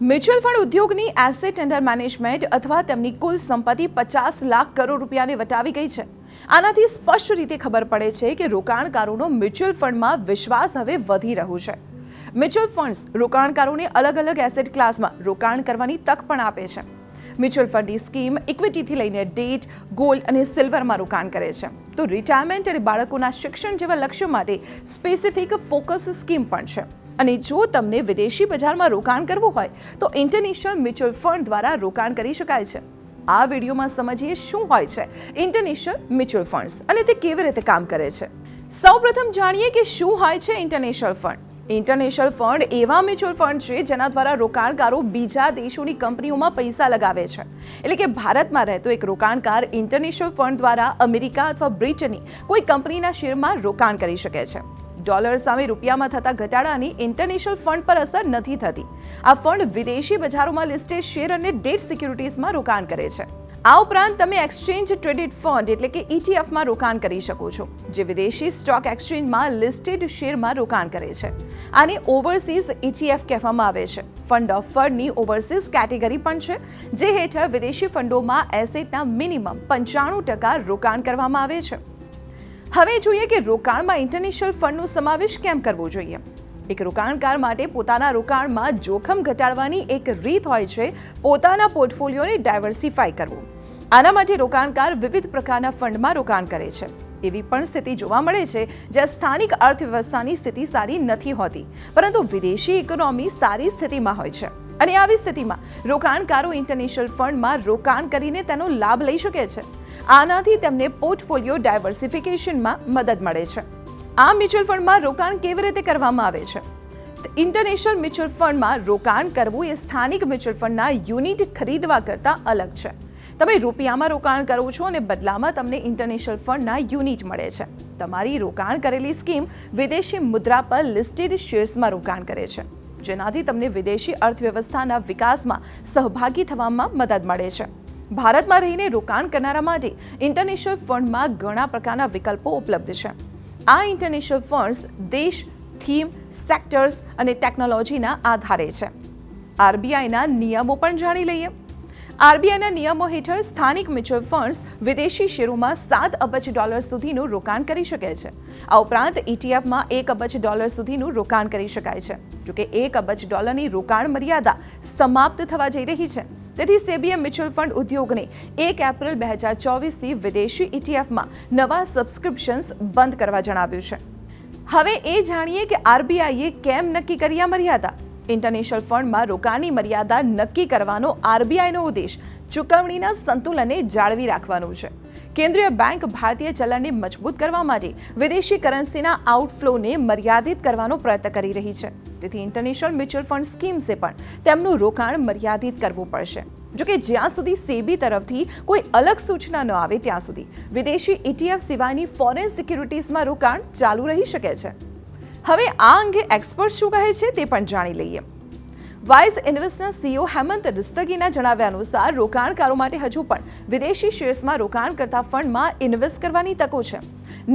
Mutual fund ઉદ્યોગની asset under management અથવા તેમની કુલ સંપત્તિ પચાસ લાખ કરોડ રૂપિયાને વટાવી ગઈ છે. આનાથી સ્પષ્ટ રીતે ખબર પડે છે કે રોકાણકારોનો મ્યુચ્યુઅલ ફંડમાં વિશ્વાસ હવે વધી રહ્યો છે. મ્યુચ્યુઅલ ફંડ્સ રોકાણકારોને અલગ અલગ એસેટ ક્લાસમાં રોકાણ કરવાની તક પણ આપે છે. મ્યુચ્યુઅલ ફંડની સ્કીમ ઇક્વિટીથી લઈને ડેટ ગોલ્ડ અને સિલ્વરમાં રોકાણ કરે છે. તો રિટાયરમેન્ટ અને બાળકોના શિક્ષણ જેવા લક્ષ્યો માટે સ્પેસિફિક ફોકસ સ્કીમ પણ છે. અને જો તમને વિદેશી બજારમાં રોકાણ કરવું હોય, તો ઇન્ટરનેશનલ મ્યુચ્યુઅલ ફંડ દ્વારા રોકાણ કરી શકાય છે. આ વિડીયોમાં સમજીએ શું હોય છે ઇન્ટરનેશનલ મ્યુચ્યુઅલ ફંડ્સ અને તે કેવી રીતે કામ કરે છે. સૌપ્રથમ જાણીએ કે શું હોય છે ઇન્ટરનેશનલ ફંડ. ઇન્ટરનેશનલ ફંડ એવા મ્યુચ્યુઅલ ફંડ છે જેના દ્વારા રોકાણકારો બીજા દેશોની કંપનીઓમાં પૈસા લગાવે છે. એટલે કે ભારતમાં રહેતો એક રોકાણકાર ઇન્ટરનેશનલ ફંડ દ્વારા અમેરિકા અથવા બ્રિટનની કોઈ કંપનીના શેરમાં રોકાણ કરી શકે છે. ડોલર સામે રૂપિયામાં થતા ઘટાડાની ઇન્ટરનેશનલ ફંડ પર અસર નથી થતી. આ ફંડ વિદેશી બજારોમાં લિસ્ટેડ શેર અને ડેટ સિક્યુરિટીઝમાં રોકાણ કરે છે. આ ઉપરાંત તમે એક્સચેન્જ ટ્રેડેડ ફંડ એટલે કે ઇટીએફમાં રોકાણ કરી શકો છો, જે વિદેશી સ્ટોક એક્સચેન્જમાં લિસ્ટેડ શેરમાં રોકાણ કરે છે. આને ઓવરસીઝ ઇટીએફ કહેવામાં આવે છે. ફંડ ઓફ ફંડની ઓવરસીઝ કેટેગરી પણ છે, જે હેઠળ વિદેશી ફંડોમાં એસેટના મિનિમમ પંચાણું ટકા રોકાણ કરવામાં આવે છે. હવે જોઈએ કે રોકાણમાં ઇન્ટરનેશનલ ફંડનો સમાવેશ કેમ કરવો જોઈએ? એક રોકાણકાર માટે પોતાના રોકાણમાં જોખમ ઘટાડવાની એક રીત હોય છે પોતાના પોર્ટફોલિયોને ડાયવર્સિફાય કરવું. આના માટે રોકાણકાર વિવિધ પ્રકારના ફંડમાં રોકાણ કરે છે. એવી પણ સ્થિતિ જોવા મળે છે જ્યાં સ્થાનિક અર્થવ્યવસ્થાની સ્થિતિ સારી નથી હોતી, પરંતુ વિદેશી ઇકોનોમી સારી સ્થિતિમાં હોય છે. અને આવી સ્થિતિમાં રોકાણકારો ઇન્ટરનેશનલ ફંડમાં રોકાણ કરીને તેનો લાભ લઈ શકે છે. આનાથી તેમને પોર્ટફોલિયો ડાયવર્સિફિકેશનમાં મદદ મળે છે. આ મ્યુચ્યુઅલ ફંડમાં રોકાણ કેવી રીતે કરવામાં આવે છે? ઇન્ટરનેશનલ મ્યુચ્યુઅલ ફંડમાં રોકાણ કરવું એ સ્થાનિક મ્યુચ્યુઅલ ફંડના યુનિટ ખરીદવા કરતાં અલગ છે. તમે રૂપિયામાં રોકાણ કરો છો અને બદલામાં તમને ઇન્ટરનેશનલ ફંડના યુનિટ મળે છે. તમારી રોકાણ કરેલી સ્કીમ વિદેશી મુદ્રા પર લિસ્ટેડ શેર્સમાં રોકાણ કરે છે. જેનાથી તમને વિદેશી અર્થવ્યવસ્થાના વિકાસમાં સહભાગી થવામાં મદદ મળે છે. ભારતમાં રહીને રોકાણ કરનારા માટે ઇન્ટરનેશનલ ફંડમાં ઘણા પ્રકારના વિકલ્પો ઉપલબ્ધ છે. આ ઇન્ટરનેશનલ ફંડ્સ દેશ, થીમ, સેક્ટર્સ અને ટેકનોલોજીના આધારે છે. આરબીઆઈના નિયમો પણ જાણી લઈએ. આરબીઆઈના નિયમો હેઠળ સ્થાનિક મ્યુચ્યુઅલ ફંડ્સ વિદેશી શેરોમાં સાત અબજ ડોલર સુધીનું રોકાણ કરી શકે છે. આ ઉપરાંત ઇટીએફમાં એક અબજ ડોલર સુધીનું રોકાણ કરી શકાય છે. જોકે એક અબજ ડોલરની રોકાણ મર્યાદા સમાપ્ત થવા જઈ રહી છે. તેથી સેબીએ મ્યુચ્યુઅલ ફંડ ઉદ્યોગને એક એપ્રિલ બે હજાર ચોવીસથી વિદેશી ઇટીએફમાં નવા સબસ્ક્રિપ્શન્સ બંધ કરવા જણાવ્યું છે. હવે એ જાણીએ કે આરબીઆઈએ કેમ નક્કી કરી આ મર્યાદા? ઇન્ટરનેશનલ ફંડમાં રોકાણની મર્યાદા નક્કી કરવાનો આરબીઆઈનો ઉદ્દેશ ચૂકવણીના સંતુલનને જાળવી રાખવાનું છે. કેન્દ્રીય બેંક ભારતીય ચલણને મજબૂત કરવા માટે વિદેશી કરન્સીના આઉટફ્લોને મર્યાદિત કરવાનો પ્રયત્ન કરી રહી છે. તેથી ઇન્ટરનેશનલ મ્યુચ્યુઅલ ફંડ સ્કીમ્સે પણ તેમનું રોકાણ મર્યાદિત કરવું પડશે. જોકે જ્યાં સુધી સેબી તરફથી કોઈ અલગ સૂચના ન આવે ત્યાં સુધી વિદેશી ઇટીએફ સિવાયની ફોરેન સિક્યુરિટીઝમાં રોકાણ ચાલુ રહી શકે છે. હવે આ અંગે એક્સપર્ટ શું કહે છે તે પણ જાણી લઈએ. વાઇઝ ઇન્વેસ્ટના સીઓ હેમંત રુસ્તગીના જણાવ્યા અનુસાર રોકાણકારો માટે હજુ પણ વિદેશી શેર્સમાં રોકાણ કરતા ફંડમાં ઇન્વેસ્ટ કરવાની તકો છે.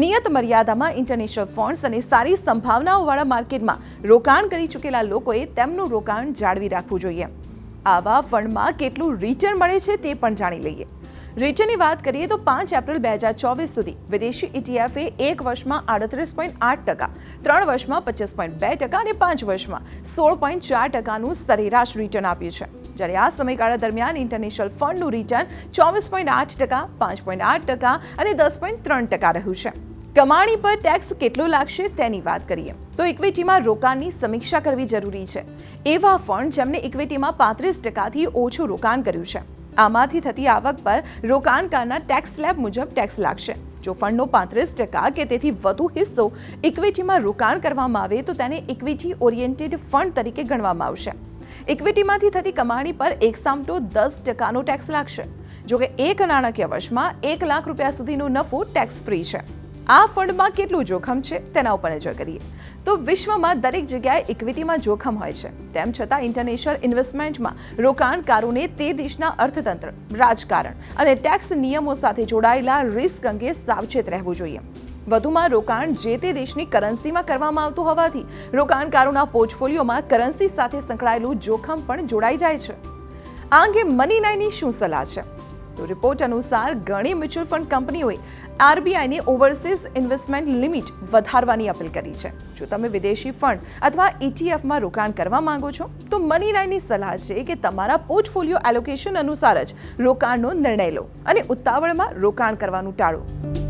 નિયત મર્યાદામાં ઇન્ટરનેશનલ ફંડ્સ અને સારી સંભાવનાઓવાળા માર્કેટમાં રોકાણ કરી ચૂકેલા લોકોએ તેમનું રોકાણ જાળવી રાખવું જોઈએ. આવા ફંડમાં કેટલું રિટર્ન મળે છે તે પણ જાણી લઈએ. રિટર્નની વાત કરીએ તો પાંચ એપ્રિલ બે હજાર ચોવીસ સુધી વિદેશી ઇટીએફે એક વર્ષમાં આડત્રીસ પોઈન્ટ આઠ ટકા, ત્રણ વર્ષમાં પચીસ પોઈન્ટ બે ટકા અને પાંચ વર્ષમાં સોળ પોઈન્ટ ચાર ટકાનું સરેરાશ રિટર્ન આપ્યું છે. જ્યારે આ સમયગાળા દરમિયાન ઇન્ટરનેશનલ ફંડનું રિટર્ન ચોવીસ પોઈન્ટ આઠ ટકા, પાંચ પોઈન્ટ આઠ ટકા અને દસ પોઈન્ટ ત્રણ ટકા રહ્યું છે. કમાણી પર ટેક્સ કેટલો લાગશે તેની વાત કરીએ. તો ઇક્વિટીમાં રોકાણની સમીક્ષા કરવી જરૂરી છે. એવા ફંડ જેમને ઇક્વિટીમાં પાંત્રીસ ટકાથી ઓછું રોકાણ કર્યું છે. આમાંથી થતી આવક પર રોકાણકારના ટેક્સ સ્લેબ મુજબ ટેક્સ લાગશે. જો ફંડનો પાંત્રીસ ટકા કે તેથી વધુ હિસ્સો ઇક્વિટીમાં રોકાણ કરવામાં આવે તો તેને ઇક્વિટી ઓરિએન્ટેડ ફંડ તરીકે ગણવામાં આવશે. ઇક્વિટીમાંથી થતી કમાણી પર એક સામટો દસ ટકાનો ટેક્સ લાગશે. જોકે એક નાણાકીય વર્ષમાં એક લાખ રૂપિયા સુધીનો નફો ટેક્સ ફ્રી છે. આ ફંડમાં કેટલું જોખમ છે તેના ઉપર નજર કરીએ. તો વિશ્વમાં દરેક જગ્યાએ ઇક્વિટીમાં જોખમ હોય છે. તેમ છતાં ઇન્ટરનેશનલ ઇન્વેસ્ટમેન્ટમાં રોકાણકારોને તે દેશના અર્થતંત્ર, રાજકારણ અને ટેક્સ નિયમો સાથે જોડાયેલા રિસ્ક અંગે સાવચેત રહેવું જોઈએ. વધુમાં રોકાણ જે તે દેશની કરન્સીમાં કરવામાં આવતું હોવાથી રોકાણકારોના પોર્ટફોલિયોમાં કરન્સી સાથે સંકળાયેલું જોખમ પણ જોડાઈ જાય છે. આ અંગે મની નાઈની શું સલાહ છે? તો રિપોર્ટ અનુસાર ઘણી મ્યુચ્યુઅલ ફંડ કંપનીઓએ આરબીઆઈની ઓવરસીઝ ઇન્વેસ્ટમેન્ટ લિમિટ વધારવાની અપીલ કરી છે. જો તમે વિદેશી ફંડ અથવા ઇટીએફમાં રોકાણ કરવા માંગો છો, તો મની રાયની સલાહ છે કે તમારા પોર્ટફોલિયો એલોકેશન અનુસાર જ રોકાણનો નિર્ણય લો અને ઉતાવળમાં રોકાણ કરવાનું ટાળો.